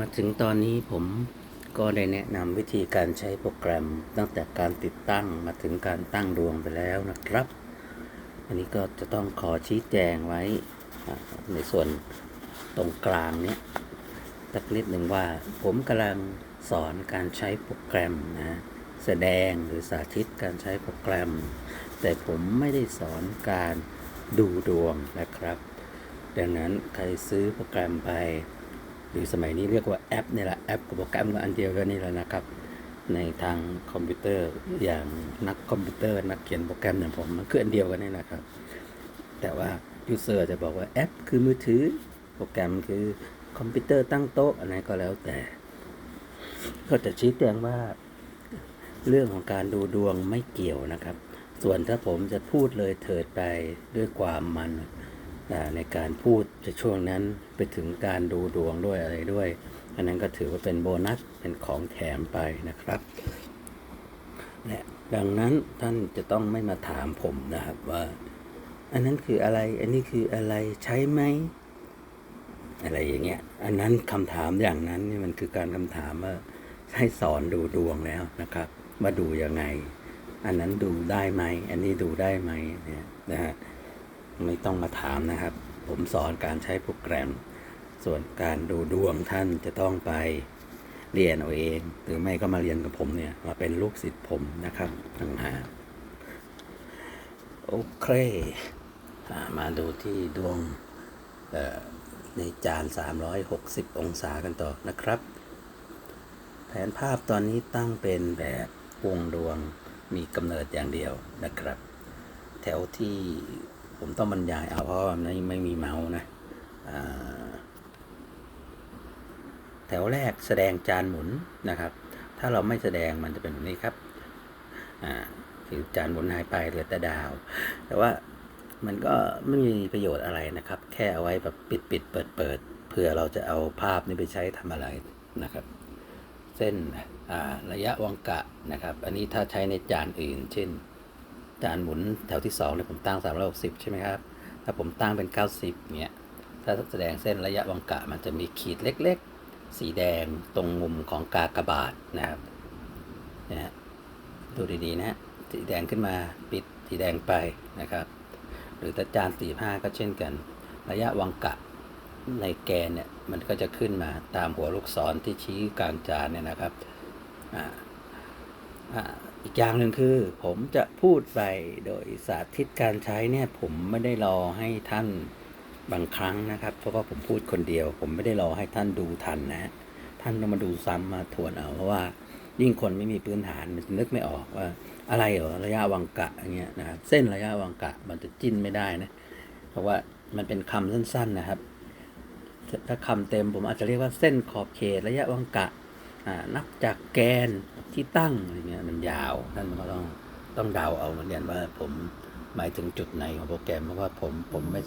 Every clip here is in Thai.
มาถึงตอนนี้ผมก็ได้แนะนำวิธีการใช้โปรแกรม ตั้งแต่การติดตั้งมาถึงการตั้งดวงไปแล้วนะครับ อันนี้ก็จะต้องขอชี้แจงไว้ในส่วนตรงกลางเนี้ยสักนิดหนึ่งว่าผมกำลังสอนการใช้โปรแกรมนะแสดงหรือสาธิตการใช้โปรแกรม แต่ผมไม่ได้สอนการดูดวงนะครับ ดังนั้นใครซื้อโปรแกรมไป หรือสมัยนี้เรียกว่าแอปนี่แหละแอปกับโปรแกรมก็อันเดียวกันนี่แหละนะครับ ในทางคอมพิวเตอร์อย่างนักคอมพิวเตอร์ นักเขียนโปรแกรมอย่างผมมันคืออันเดียวกันนี่แหละครับ แต่ว่ายูเซอร์จะบอกว่าแอป คือมือถือโปรแกรมคือคอมพิวเตอร์ตั้งโต๊ะอะไรก็แล้วแต่ ก็จะชี้แจงว่าเรื่องของการดูดวงไม่เกี่ยวนะครับ ส่วนถ้าผมจะพูดเลยเถิดไปด้วยความมัน ในการพูดจะช่วงนั้นไปถึงการดูดวงด้วยอะไรด้วย อันนั้นก็ถือว่าเป็นโบนัสเป็นของแถมไปนะครับและดังนั้นท่านจะต้องไม่มาถามผมนะครับว่า อันนั้นคืออะไร อันนี้คืออะไรใช้ไหมอะไรอย่างเงี้ย อันนั้นคำถามอย่างนั้นนี่มันคือการคำถามว่าให้สอนดูดวงแล้วนะครับว่าดูยังไง อันนั้นดูได้ไหม อันนี้ดูได้ไหมเนี่ยนะฮะ ไม่ต้องมาถามนะครับ ผมสอนการใช้โปรแกรม ส่วนการดูดวงท่านจะต้องไปเรียนเอาเอง หรือไม่ก็มาเรียนกับผมเนี่ย มาเป็นลูกศิษย์ผมนะครับต่างหากโอเค มาดูที่ดวงในจาน 360 องศากันต่อนะครับ แผนภาพตอนนี้ตั้งเป็นแบบวงดวงมีกำเนิดอย่างเดียวนะครับ แถวที่ ผมต้องบรรยายเอาเพราะว่าไม่ไม่มีเมาส์นะแถวแรกแสดงจานหมุนนะครับ ถ้าเราไม่แสดงมันจะเป็นแบบนี้ครับคือจานหมุนหายไปเหลือแต่ดาว แต่ว่ามันก็ไม่มีประโยชน์อะไรนะครับ แค่เอาไว้แบบปิดปิดเปิดเปิดเพื่อเราจะเอาภาพนี้ไปใช้ทำอะไรนะครับ เส้นระยะวังกะนะครับ อันนี้ถ้าใช้ในจานอื่น เช่น จานหมุนแถวที่2เนี่ยผมตั้ง 360 ใช่ไหมครับ ถ้าผมตั้งเป็น 90เนี่ยถ้าแสดงเส้นระยะวังกะมันจะมีขีดเล็กๆ สีแดงตรงมุมของกากบาทนะครับนะฮะดูดีๆนะฮะสีแดงขึ้นมาปิดสีแดงไปนะครับ หรือถ้าจาน45 ก็เช่นกัน ระยะวังกะในแกนเนี่ยมันก็จะขึ้นมาตามหัวลูกศรที่ชี้กลางจานเนี่ยนะครับอ่า อีกอย่างหนึ่งคือผมจะพูดไปโดยสาธิตการใช้เนี่ยผมไม่ได้รอให้ท่านบางครั้งนะครับ เพราะว่าผมพูดคนเดียว ผมไม่ได้รอให้ท่านดูทันนะ ท่านต้องมาดูซ้ำมาทวนเอาเพราะว่ายิ่งคนไม่มีพื้นฐานมันนึกไม่ออกว่า อะไรเหรอระยะวังกะอย่างเงี้ยนะครับเส้นระยะวังกะมันจะจิ้นไม่ได้นะ เพราะว่ามันเป็นคำสั้น ๆนะครับ ถ้าคำเต็มผมอาจจะเรียกว่าเส้นขอบเขตระยะวังกะ นับจากแกนที่ตั้งอะไรเงี้ยมันยาวท่านก็ต้องต้องเดาเอาเหมือนกันว่าผมหมายถึงจุดไหนของโปรแกรมเพราะว่าผมผมไม่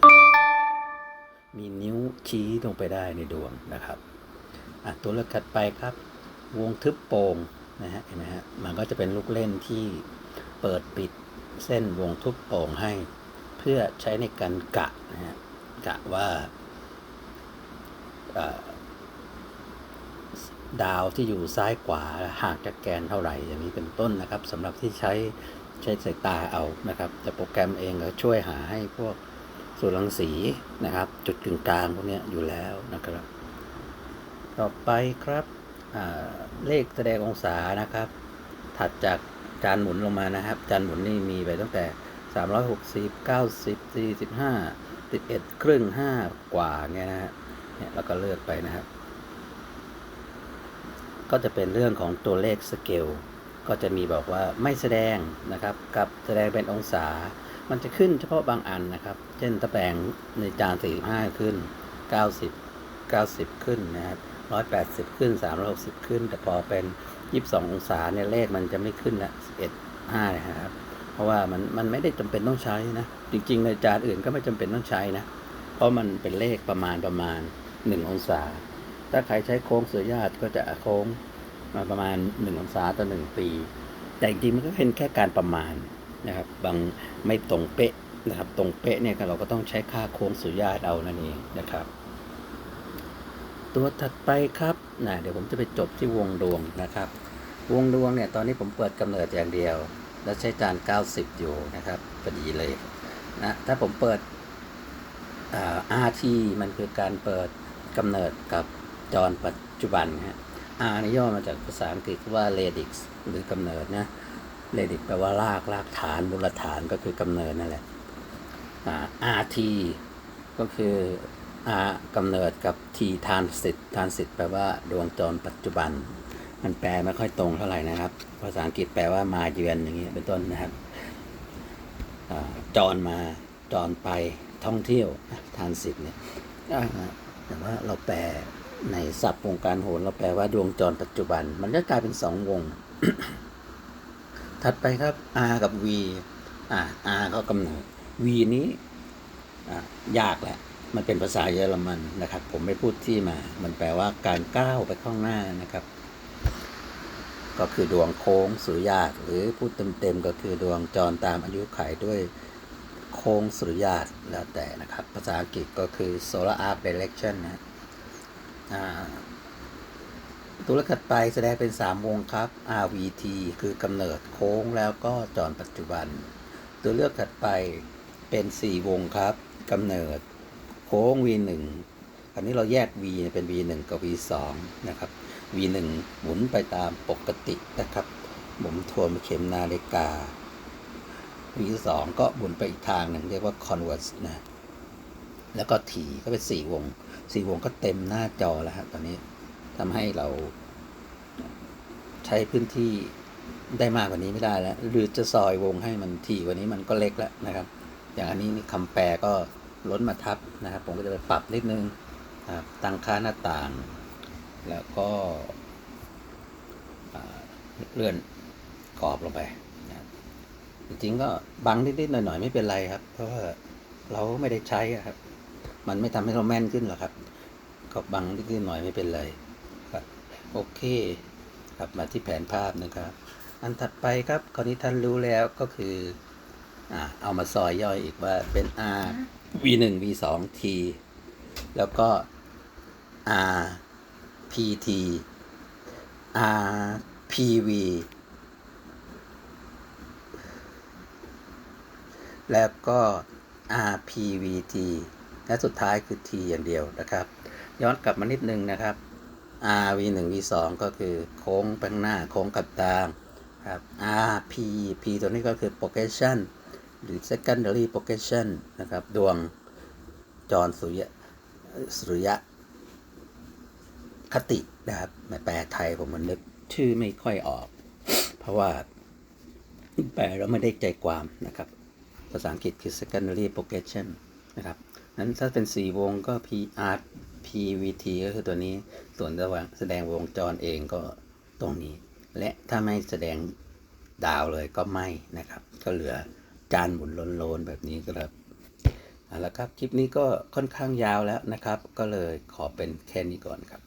มีนิ้วชี้ลงไปได้ในดวงนะครับตัวเลือกถัดไปครับ วงทึบโป่งนะฮะเห็นไหมฮะมันก็จะเป็นลูกเล่นที่เปิดปิดเส้นวงทึบโป่งให้ เพื่อใช้ในการกะนะฮะกะว่า ดาวที่อยู่ซ้ายขวาห่างจากแกนเท่าไหร่อย่างนี้เป็นต้นนะครับสำหรับที่ใช้ใช้สายตาเอานะครับ แต่โปรแกรมเองก็ช่วยหาให้พวกส่วนรังสีนะครับ จุดกึ่งกลางพวกนี้อยู่แล้วนะครับ ต่อไปครับเลขแสดงองศานะครับ ถัดจากจานหมุนลงมานะครับ จานหมุนนี่มีไปตั้งแต่ 360 90 45 11 ครึ่ง 5 กว่าเงี้ยนะฮะเนี่ยแล้วก็เลือกไปนะครับ ก็จะเป็นเรื่องของตัวเลขสเกลก็จะมีบอกว่าไม่แสดงนะครับกับแสดงเป็นองศา มันจะขึ้นเฉพาะบางอันนะครับ เช่นตะแปลงในจาน 45 ขึ้น 90 90 ขึ้นนะครับ180 ขึ้น 360 ขึ้น แต่พอเป็น 22 องศาเนี่ยเลขมันจะไม่ขึ้นละ11 5นะครับ เพราะว่ามันมันไม่ได้จำเป็นต้องใช้นะ จริง ๆ ในจานอื่นก็ไม่จำเป็นต้องใช้นะ เพราะมันเป็นเลขประมาณประมาณ 1 องศา ถ้าใครใช้โค้งเสือญาติก็จะโค้งมาประมาณ1องศาต่อ1ปี แต่จริงมันก็เป็นแค่การประมาณนะครับ บางไม่ตรงเป๊ะนะครับ ตรงเป๊ะเนี่ยเราก็ต้องใช้ค่าโค้งสุริยาตเอานั่นเองนะครับ ตัวถัดไปครับนะเดี๋ยวผมจะไปจบที่วงดวงนะครับ วงดวงเนี่ยตอนนี้ผมเปิดกำเนิดอย่างเดียว แล้วใช้จาน 90 อยู่นะครับพอดีเลยนะถ้าผมเปิดอ่า RT มันคือการเปิดกำเนิดกับ จรปัจจุบันฮะ R นี่ย่อมาจากภาษาอังกฤษว่า radix หรือกำเนิดนะ radix แปลว่ารากรากฐานมูลฐานก็คือกำเนิดนั่นแหละอ่า RT ก็คือ R กำเนิดกับ T transit transit แปลว่าดวงจรปัจจุบัน มันแปลไม่ค่อยตรงเท่าไหร่นะครับ ภาษาอังกฤษแปลว่ามาเยือนอย่างนี้ยเป็นต้นนะครับอจรมาจรไปท่องเที่ยวทานสิทธิ์เนี่ยแต่ว่าเราแปล ในศัพท์วงการโหรเราแปลว่าดวงจรปัจจุบัน มันก็กลายเป็นสองวง ถัดไปครับ R กับ V อ่า R ก็กำเนิด V นี้ยากแหละ มันเป็นภาษาเยอรมันนะครับ ผมไม่พูดที่มา มันแปลว่าการก้าวไปข้างหน้านะครับ ก็คือดวงโค้งสุริยาตหรือพูดเต็มๆก็คือดวงจรตามอายุไขด้วยโค้งสุริยาตแล้วแต่นะครับ ภาษาอังกฤษก็คือ solar arc direction นะ ตัวเลขถัดไปแสดงเป็น 3 วงครับ RVT คือกำเนิดโค้งแล้วก็จรปัจจุบัน ตัวเลือกถัดไปเป็น 4 วงครับกำเนิดโค้ง V1 อันนี้เราแยก V เป็น V1 กับ V2 นะครับ V1 หมุนไปตามปกตินะครับหมุนทวนเข็มนาฬิกา V2 ก็หมุนไปอีกทางหนึ่งเรียกว่า converse นะ แล้วก็ T ก็เป็น4วง4วงก็เต็มหน้าจอแล้วครับตอนนี้ทำให้เราใช้พื้นที่ได้มากกว่านี้ไม่ได้แล้ว หรือจะซอยวงให้มันถี่กว่านี้มันก็เล็กแล้วนะครับ อย่างอันนี้นี่คำแปลก็ล้นมาทับนะครับ ผมก็จะไปปรับนิดนึงตั้งค่าหน้าต่าง แล้วก็เลื่อนกรอบลงไปนะจริงๆก็บังนิดๆหน่อยๆไม่เป็นไรครับ เพราะว่าเราไม่ได้ใช้ครับ มันไม่ทำให้เราแม่นขึ้นหรอกครับ ก็บังนิดหน่อยไม่เป็นไรครับ โอเคกลับมาที่แผนภาพนะครับ อันถัดไปครับคราวนี้ท่านรู้แล้วก็คืออ่าเอามาซอยย่อยอีกว่าเป็น R V 1 V 2 T แล้วก็ R PT R PV แล้วก็ RPVT และสุดท้ายคือ T อย่างเดียวนะครับ ย้อนกลับมานิดนึงนะครับ RV 1 V 2ก็คือโค้งไปข้างหน้าโค้งกลับตามครับ RP P ตัวนี้ก็คือ progression หรือ secondary progression นะครับ ดวงจรสุริยะสุริยะคตินะครับมแปลไทยผมมันนึกชื่อไม่ค่อยออก เพราะว่าแปลแล้วไม่ได้ใจความนะครับ ภาษาอังกฤษคือ secondary progression นะครับ นั้นถ้าเป็น 4 วงก็ PR PVT ก็คือตัวนี้ ส่วนระหว่างแสดงวงจรเองก็ตรงนี้ และถ้าไม่แสดงดาวเลยก็ไม่นะครับ ก็เหลือจานหมุนโลนๆแบบนี้ครับเอาละครับ คลิปนี้ก็ค่อนข้างยาวแล้วนะครับ ก็เลยขอเป็นแค่นี้ก่อนครับ